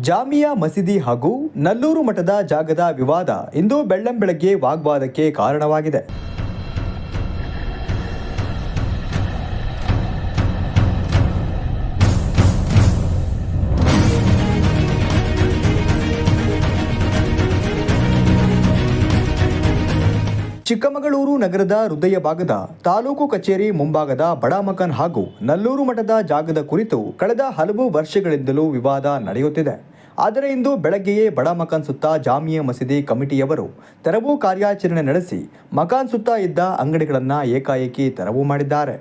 ಜಾಮಿಯಾ ಮಸೀದಿ ಹಾಗೂ ನಲ್ಲೂರು ಮಠದ ಜಾಗದ ವಿವಾದ ಇಂದು ಬೆಳ್ಳಂಬೆಳಗ್ಗೆ ವಾಗ್ವಾದಕ್ಕೆ ಕಾರಣವಾಗಿದೆ. ಚಿಕ್ಕಮಗಳೂರು ನಗರದ ಹೃದಯ ಭಾಗದ ತಾಲೂಕು ಕಚೇರಿ ಮುಂಭಾಗದ ಬಡಾಮಕನ್ ಹಾಗೂ ನಲ್ಲೂರು ಮಠದ ಜಾಗದ ಕುರಿತು ಕಳೆದ ಹಲವು ವರ್ಷಗಳಿಂದಲೂ ವಿವಾದ ನಡೆಯುತ್ತಿದೆ. ಆದರೆ ಇಂದು ಬೆಳಗ್ಗೆಯೇ ಬಡ ಮಕಾನ್ ಸುತ್ತ ಜಾಮಿಯಾ ಮಸೀದಿ ಕಮಿಟಿಯವರು ತೆರವು ಕಾರ್ಯಾಚರಣೆ ನಡೆಸಿ ಮಕಾನ್ ಸುತ್ತ ಇದ್ದ ಅಂಗಡಿಗಳನ್ನು ಏಕಾಏಕಿ ತೆರವು ಮಾಡಿದ್ದಾರೆ.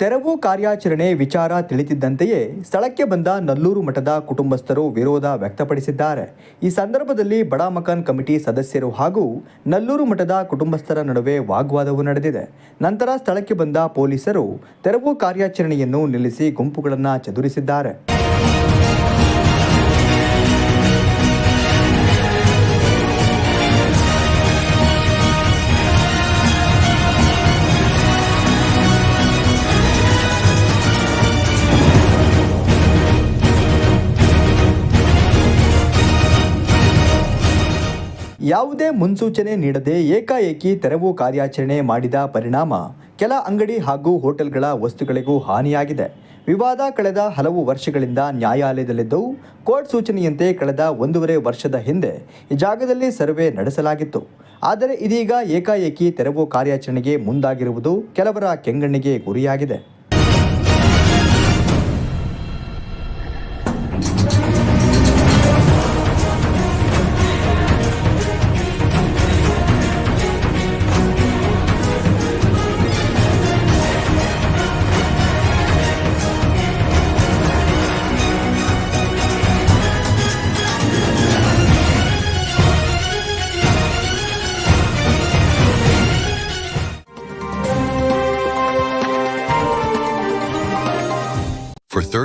ತೆರವು ಕಾರ್ಯಾಚರಣೆ ವಿಚಾರ ತಿಳಿತಿದ್ದಂತೆಯೇ ಸ್ಥಳಕ್ಕೆ ಬಂದ ನಲ್ಲೂರು ಮಠದ ಕುಟುಂಬಸ್ಥರು ವಿರೋಧ ವ್ಯಕ್ತಪಡಿಸಿದ್ದಾರೆ. ಈ ಸಂದರ್ಭದಲ್ಲಿ ಬಡಾಮಕಾನ್ ಕಮಿಟಿ ಸದಸ್ಯರು ಹಾಗೂ ನಲ್ಲೂರು ಮಠದ ಕುಟುಂಬಸ್ಥರ ನಡುವೆ ವಾಗ್ವಾದವು ನಡೆದಿದೆ. ನಂತರ ಸ್ಥಳಕ್ಕೆ ಬಂದ ಪೊಲೀಸರು ತೆರವು ಕಾರ್ಯಾಚರಣೆಯನ್ನು ನಿಲ್ಲಿಸಿ ಗುಂಪುಗಳನ್ನು ಚದುರಿಸಿದ್ದಾರೆ. ಯಾವುದೇ ಮುನ್ಸೂಚನೆ ನೀಡದೆ ಏಕಾಏಕಿ ತೆರವು ಕಾರ್ಯಾಚರಣೆ ಮಾಡಿದ ಪರಿಣಾಮ ಕೆಲ ಅಂಗಡಿ ಹಾಗೂ ಹೋಟೆಲ್ಗಳ ವಸ್ತುಗಳಿಗೂ ಹಾನಿಯಾಗಿದೆ. ವಿವಾದ ಕಳೆದ ಹಲವು ವರ್ಷಗಳಿಂದ ನ್ಯಾಯಾಲಯದಲ್ಲಿದ್ದು, ಕೋರ್ಟ್ ಸೂಚನೆಯಂತೆ ಕಳೆದ ಒಂದೂವರೆ ವರ್ಷದ ಹಿಂದೆ ಈ ಜಾಗದಲ್ಲಿ ಸರ್ವೆ ನಡೆಸಲಾಗಿತ್ತು. ಆದರೆ ಇದೀಗ ಏಕಾಏಕಿ ತೆರವು ಕಾರ್ಯಾಚರಣೆಗೆ ಮುಂದಾಗಿರುವುದು ಕೆಲವರ ಕೆಂಗಣ್ಣಿಗೆ ಗುರಿಯಾಗಿದೆ.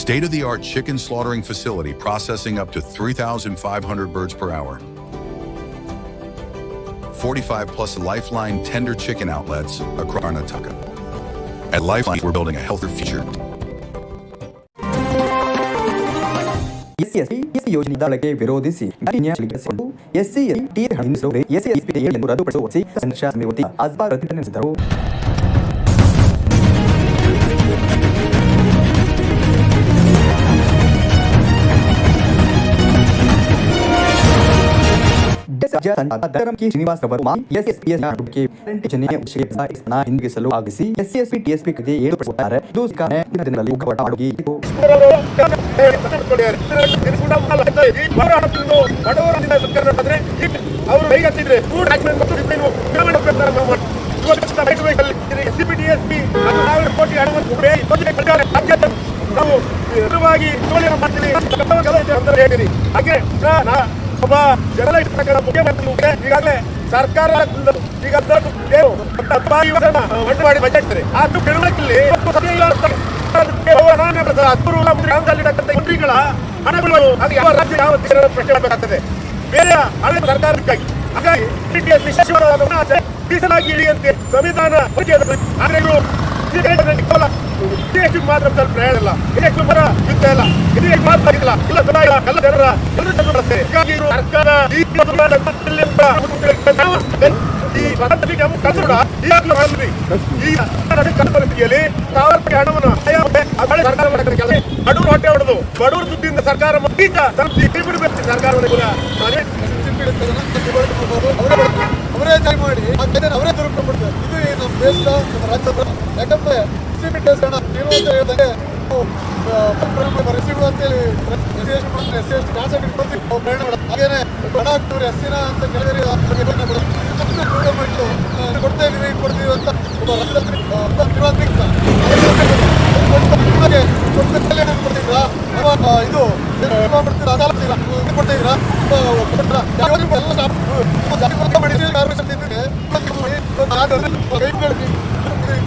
State of the art chicken slaughtering facility processing up to 3,500 birds per hour. 45 plus Lifeline tender chicken outlets across Karnataka. At Lifeline, we're building a healthier future. SC ಯೋಜನೆಯ ಒಳಗೆ ವಿರೋಧಿಸಿ ನ್ಯಾಯಾಲಯಕ್ಕೆ ಎಸ್ಸಿ ಟಿ ಎಸ್ಸಿ ಎಂದು ರದ್ದುಪಡಿಸುವ ಸಂಘರ್ಷ ಸಮಿತಿ ಅಜ್ಬಾ ಪ್ರತಿಭಟನೆ ರಾಜ್ಯ ಶ್ರೀನಿವಾಸ್ ಅವರು ಹಿಂದಿರುಗಿಸಲು ಆಗಿಸಿ ಎಸ್ಸಿಎಸ್ಪಿ ಟಿಎಸ್ಪಿ ಕೃತಿ ಏಳು ಪಡಿಸುತ್ತಾರೆ ಇದು ದಿನಗಳಲ್ಲಿ ಹೋರಾಟ ಮಾಡುಗಿ ಅವರು ಕೈಗೆತ್ತಿದ್ರೆ ಕೋಟಿ ನಾವು ನೇರವಾಗಿ ಮಾಡ್ತೀವಿ ಅಂತ ಹೇಳ್ತೀನಿ ಹಾಗೆ ಒಬ್ಬ ಜನರಲ್ ಮುಖ್ಯಮಂತ್ರಿ ಈಗಾಗಲೇ ಸರ್ಕಾರ ಈಗ ಮಾಡಿ ಬಜೆಟ್ ಅದು ಬೆಳವಣಿಗೆಯಲ್ಲಿ ಹತ್ತು ಹಣದಲ್ಲಿರ್ತಕ್ಕಂಥ ಮಂತ್ರಿಗಳ ಹಣಗಳು ಅದು ಯಾವ ರಾಜ್ಯ ಯಾವ ಮಾಡಬೇಕಾಗ್ತದೆ. ಬೇರೆ ಹಳೆ ಸರ್ಕಾರಕ್ಕಾಗಿ. ಹಾಗಾಗಿ ವಿಶೇಷವಾದ ಮೀಸಲಾಗಿ ಇಳಿಯಂತೆ ಸಂವಿಧಾನ ಪರಿಚಯದ ಆದ್ರೆ ಮಾತ್ರ ಪ್ರಯಾಣ ಇಲ್ಲ ಇದಕ್ಕೆ ಮರ ಯುದ್ಧ ಇಲ್ಲ ಇದಕ್ಕೆ ಮಾತ್ರ ಇಲ್ಲ ಇಲ್ಲ ಇಲ್ಲ ಎಲ್ಲ ಜನರ ಎಲ್ಲರೂ ಜನರು ಬರ್ತಾರೆ ಹೀಗಾಗಿ ಸರ್ಕಾರ ಈ ನಾವು ಈ ಸ್ವಾತಂತ್ರ್ಯ ನಮ್ಮ ಕನ್ನಡ ಈಗಾಗಲೂ ಮಾಡಿದ್ವಿ ಈ ಪರಿಸ್ಥಿತಿಯಲ್ಲಿ ಸಾವಿರ ರೂಪಾಯಿ ಹಣವನ್ನು ಸರ್ಕಾರ ಮಾಡಕ್ಕೆ ಬಡವರು ಹೊಟ್ಟೆ ಹೊಡೆದು ಬಡವರು ದುಡ್ಡಿಂದ ಸರ್ಕಾರ ಈಗ ಬಿಡಬೇಕು ಸರ್ಕಾರವನ್ನು ಕೂಡ ಅವರೇ ಜಾರಿ ಮಾಡಿ ಅವರೇ ದುರುಪಯೋಗ ಇದು ನಮ್ಮ ದೇಶದ, ನಮ್ಮ ರಾಜ್ಯದ ಯಾಕಂದ್ರೆ ಟೆಸ್ಟ್ ಹಣ ಏನು ಅಂತ ಹೇಳಿದಂಗೆ ರಿಸೀವ್ ಅಂತೇಳಿ S S S S concept ನಾವು ಮಾಡೋದು. ಹಾಗೇನೆ ಹಣ ಎಸ್ ಸಿನ ಅಂತ ಕೇಳಿದ್ರೆ ಕೊಡ್ತಾ ಇದ್ದೀವಿ ಇದು ಕೊಡ್ತೀವಿ ಅಂತ ಇದು ಕೊಡ್ತಿದ್ದೀರಾ? ಕೊಡ್ತೀರಾ?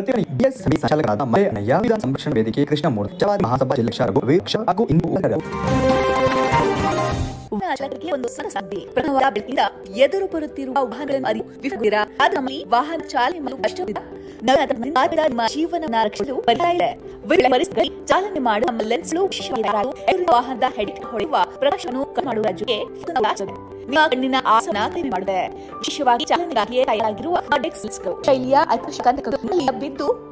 ಅಂತ ಪ್ರತಿನಿಧಿ ಬಿಎಸ್ ಸಂಚಾಲಕರಾದ ಮಲೆ ಅಣ್ಣಯ್ಯ ವಿಧಾನ ಸಂರಕ್ಷಣಾ ವೇದಿಕೆ, ಕೃಷ್ಣಮೂರ್ತಿ ಜವಾರಿ ಮಹಾಸಭಾ ಜಿಲ್ಲಾಧ್ಯಕ್ಷ ವೀಕ್ಷ ಹಾಗೂ ಇಂದು ಒಂದು ಬೆಳಕಿಂದ ಎದುರು ಬರುತ್ತಿರುವ ವಾಹನಗಳನ್ನು ಅರಿವು. ಆದ್ರೆ ವಾಹನ ಚಾಲನೆ ಮಾಡಲು ಮಾರ್ಗದ ನಿಮ್ಮ ಜೀವನ ರಕ್ಷಿಸಲು ಪರಿಹಾರ ಚಾಲನೆ ಮಾಡುವ ನಮ್ಮ ವಾಹನದ ಹೆಡ್ ಹೊಡೆಯುವ ಪ್ರಕಾಶವನ್ನು ಮಾಡುವ ಕಣ್ಣಿನ ಆಸನ ಕಡಿಮೆ ವಿಶೇಷವಾಗಿ ಚಾಲನೆಗಾಗಿಯೇ ತಯಾರಾಗಿರುವ ಶೈಲಿಯ ಬಿದ್ದು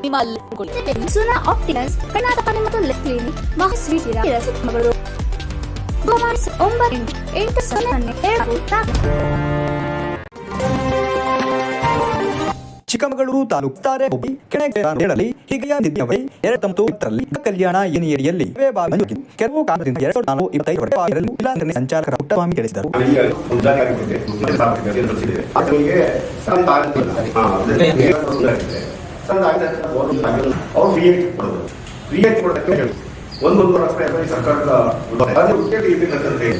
ನಿಮ್ಮ ಆಪ್ಟಿಕಲ್ಸ್ ಕರ್ನಾಟಕ ಮತ್ತು ಮಹಾಸ್ವೀಟಿರ ಎಂಟು ಸೊನ್ನೆ ಚಿಕ್ಕಮಗಳೂರು ತಾಲೂಕು ತಾರೆ ಹೋಗಿ ಕೆಣಗೇರಲಿ ಹಿಗಿಯ ನಿಧಿಯವೈ ಎರಡು ತಮ್ಮ ಇತ್ತರಲ್ಲಿ, ಕಲ್ಯಾಣ ಏನಿಯಡಿಯಲ್ಲಿ ಕೆಲವು ಕಾಲದಿಂದ ಎರಡು ಸಾವಿರದ ನಾಲ್ಕು ಇಪ್ಪತ್ತೈದು ಜಿಲ್ಲಾಂಗಣಿ ಸಂಚಾಲಕರ ಪುಟ್ಟಸ್ವಾಮಿ ತಿಳಿಸಿದರು ಅವ್ರು ಫ್ರೀ ಆಗಿ ಕೊಡೋದು. ಫ್ರೀ ಆಗಿ ಕೊಡೋದಕ್ಕೆ ಒಂದೊಂದು ರಾಷ್ಟ್ರ ಸರ್ಕಾರದ ಅದೇ ಉದ್ಯೋಗ ಇರ್ಬೇಕಂತಂದ್ರೆ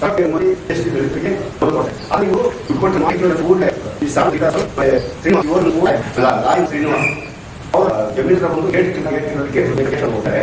ಸರ್ಕಾರ ಮಾಡಿ ಎಷ್ಟು ರೈತರಿಗೆ ಕೊಡ್ತಾರೆ ಅದು ಇವರು ಕೊಟ್ಟು ಮಾಹಿತಿ ಕೂಡ ಈ ಸಾಂಸ್ಥಿಕ ಶ್ರೀನಿವಾಸ್ ಅವರ ಜಮೀನು ಬಂದು ಗೇಟ್ ಗೇಟ್ ಹೋಗ್ತಾರೆ.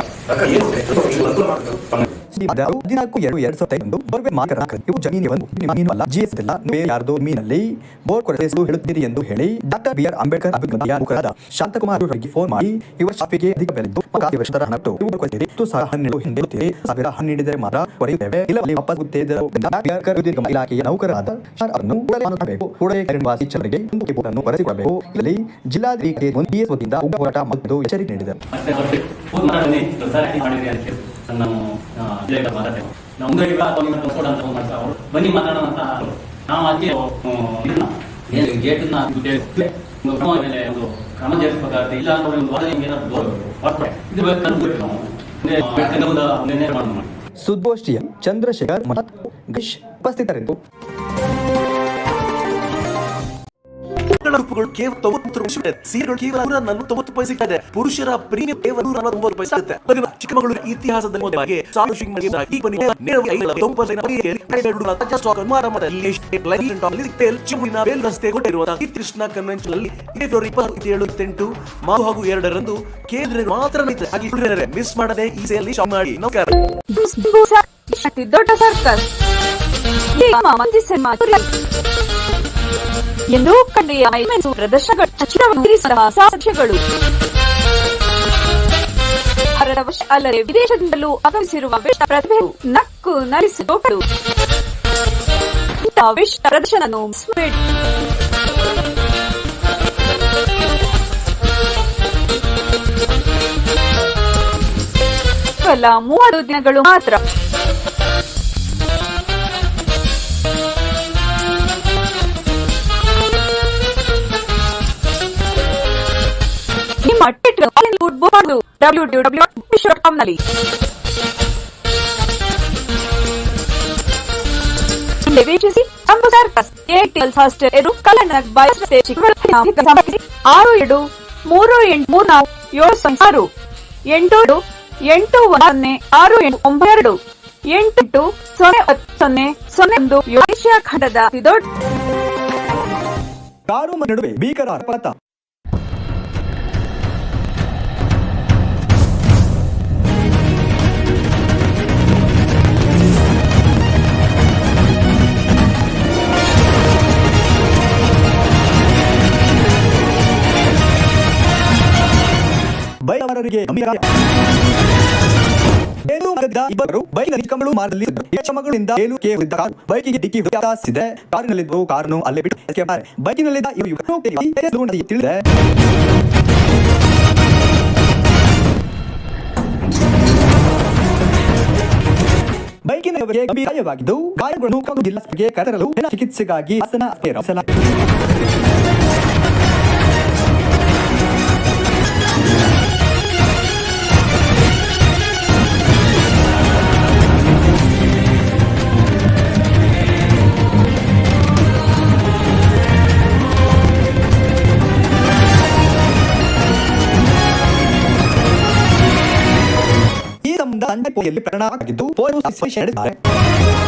ಮಾಡಬೇಕು ಆದರೂ ಹದಿನಾಲ್ಕು, ಎರಡು ಎರಡು ಸಾವಿರದ ಐದು, ಬೋರ್ವೆಲ್ ಮಾರ್ಗರ ಇವು ಜಮೀನಿಗೆ ನಿಮ್ಮ ಮೀನು ಅಲ್ಲ ಜಿಎಸ್ ಇಲ್ಲ ಬೇರೆ ಯಾರ್ದೋ ಮೀನಲ್ಲಿ ಬೋರ್ ಕೊರೆಸಲು ಹೇಳುತ್ತೀರಿ ಎಂದು ಹೇಳಿ ಡಾಕ್ಟರ್ ಬಿ ಆರ್ ಅಂಬೇಡ್ಕರ್ ಅಭಿವೃದ್ಧಿಯ ಮುಖರಾದ ಶಾಂತಕುಮಾರ್ ಅವರಿಗೆ ಫೋನ್ ಮಾಡಿ ಇವರ ಶಾಪಿಗೆ ಅಧಿಕ ಬೆಲೆ ವರ್ಷದ ಹಣ ಕೊಟ್ಟು ಇವರು ಕೊಡ್ತೀರಿ. ಹತ್ತು ಸಾವಿರ ಹನ್ನೆರಡು ಹಿಂದೆ ಸಾವಿರ ಹಣ್ಣು ನೀಡಿದರೆ ಮಾತ್ರ ಕೊರೆಯುತ್ತೇವೆ ಇಲ್ಲವಲ್ಲಿ ವಾಪಸ್ ಉದ್ಯೋಗ ಇಲಾಖೆಯ ನೌಕರರಾದ ಅನ್ನು ಕೂಡಲೇ ನಿವಾಸಿ ಜನರಿಗೆ ಒಂದು ಕಿಬೋರ್ಡನ್ನು ಬರೆಸಿಕೊಡಬೇಕು ಇಲ್ಲಿ ಜಿಲ್ಲಾಧಿಕಾರಿ ಒಂದು ವತಿಯಿಂದ ಹೋರಾಟ ಮತ್ತು ಎಚ್ಚರಿಕೆ ನೀಡಿದರು. ಅವರು ಬನ್ನಿ ಮಾತಾಡೋಣ ಕ್ರಮ ಜರುಗಿಸಬೇಕಾಗುತ್ತೆ. ಇಲ್ಲ ಅಂದ್ರೆ ಒಂದು ಚಂದ್ರಶೇಖರ್ ಮತ್ತು ಗಿಶ್ ಉಪಸ್ಥಿತರಿದ್ದರು ಮಕ್ಕಳ ರೂಪಗಳು ಕೇವಲ ತೊಂಬತ್ತು ರೂಪಾಯಿ ಸೀರೆಗಳು ಕೇವಲ ನೂರ ನಲವತ್ತೊಂಬತ್ತು ರೂಪಾಯಿ ಸಿಗ್ತಾ ಇದೆ. ಪುರುಷರ ಪ್ರೀಮಿಯಂ ಕೇವಲ ನೂರ ನಲವತ್ತೊಂಬತ್ತು ರೂಪಾಯಿ ಸಿಗುತ್ತೆ ಚಿಕ್ಕಮಗಳೂರು ಇತಿಹಾಸದಲ್ಲಿ ರಸ್ತೆ ಕೊಟ್ಟಿರುವಂತಹ ಕೃಷ್ಣ ಕನ್ವೆನ್ಷನ್ ಅಲ್ಲಿ ಫೆಬ್ರವರಿ ಇಪ್ಪತ್ತೆಂಟು ಮಾರು ಹಾಗೂ ಎರಡರಂದು ಕೇಂದ್ರ ಮಾತ್ರ ಮಿಸ್ ಮಾಡದೆ ಈ ಸೇಲ್ ಶಾಪ್ ಮಾಡಿ. ನಮಸ್ಕಾರ. ದೊಡ್ಡ ಸರ್ಕಸ್ ಎಂದು ಕಂಡೆಯ ಪ್ರದರ್ಶನಗಳು ಸಾಕ್ಷ್ಯಗಳು ಭಾರತ ಅಲ್ಲದೆ ವಿದೇಶದಿಂದಲೂ ಆಗಮಿಸಿರುವ ವಿಶ್ವ ಪ್ರತಿಭೆ ನಕ್ಕು ಇಂತಹ ವಿಶ್ವ ಪ್ರದರ್ಶನ ಮೂವತ್ತು ದಿನಗಳು ಮಾತ್ರ. ನಿಮ್ಮ ಟಿಕೆಟ್ ಬುಕ್ ಮಾಡಲು ಡಬ್ಲ್ಯೂ ಡಬ್ಲ್ಯೂ ಡಬ್ಲ್ಯೂ ಡಾಟ್ ಕಾಮ್ನಲ್ಲಿ ಹಿಂದೆ ವೀಕ್ಷಿಸಿ ಅಂಬು ಸರ್ಕಸ್ ಏರ್ಟೆಲ್ ಹಾಸ್ಟೆಲ್ ಎದು ಕಲ್ಯಾಣ ಬೈಸ್ ರಸ್ತೆ ಚಿಕ್ಕಬಳ್ಳಾಪುರ ಸಂಪರ್ಕಿಸಿ ಆರು ಎರಡು ಮೂರು ಎಂಟು ಮೂರು ನಾಲ್ಕು ಏಳು ಸೊನ್ನೆ ಆರು ಎಂಟು ಎರಡು ಎಂಟು ಸೊನ್ನೆ ಆರು ಎಂಟು ಒಂಬತ್ತೆರಡು ಎಂಟು ಎಂಟು ಸೊನ್ನೆ ಒಂಬತ್ತು ಸೊನ್ನೆ ಸೊನ್ನೆ ಒಂದು ಏಷ್ಯಾ ಖಂಡದ ಅತಿ ದೊಡ್ಡ ಕಾರು ಮನೆ ನಡುವೆ ಭೀಕರ ಅಪಘಾತ ಮಾರ್ಗದ ಇಬ್ಬರು ಬೈಕ್ ಚಿಕ್ಕಮಗಳೂರು ಮಾರ್ಗದಲ್ಲಿ ಚಮಗಳಿಂದ ಏನು ಹೋಗಿದ್ದ ಕಾರು. ಬೈಕಿಗೆ ಡಿಕ್ಕಿ ವ್ಯತ್ಯಾಸಿದೆ ಕಾರಿನಲ್ಲಿದ್ದು ಕಾರನ್ನು ಅಲ್ಲೇ ಬಿಟ್ಟು. ಬೈಕಿನಲ್ಲಿದ್ದ ಇವರು ತಿಳಿದೆ ಬೈಕಿನವರಿಗೆ ಗಂಭೀರವಾಗಿದ್ದು ಗಾಯಗಳನ್ನು ಜಿಲ್ಲಾಸ್ಪತ್ರೆಗೆ ಕರೆತರಲು ಚಿಕಿತ್ಸೆಗಾಗಿ ಹಾಸನ ಆಸ್ಪತ್ರೆಗೆ ಪೊಲೀಸ್ ಈ ಸಂಬಂಧ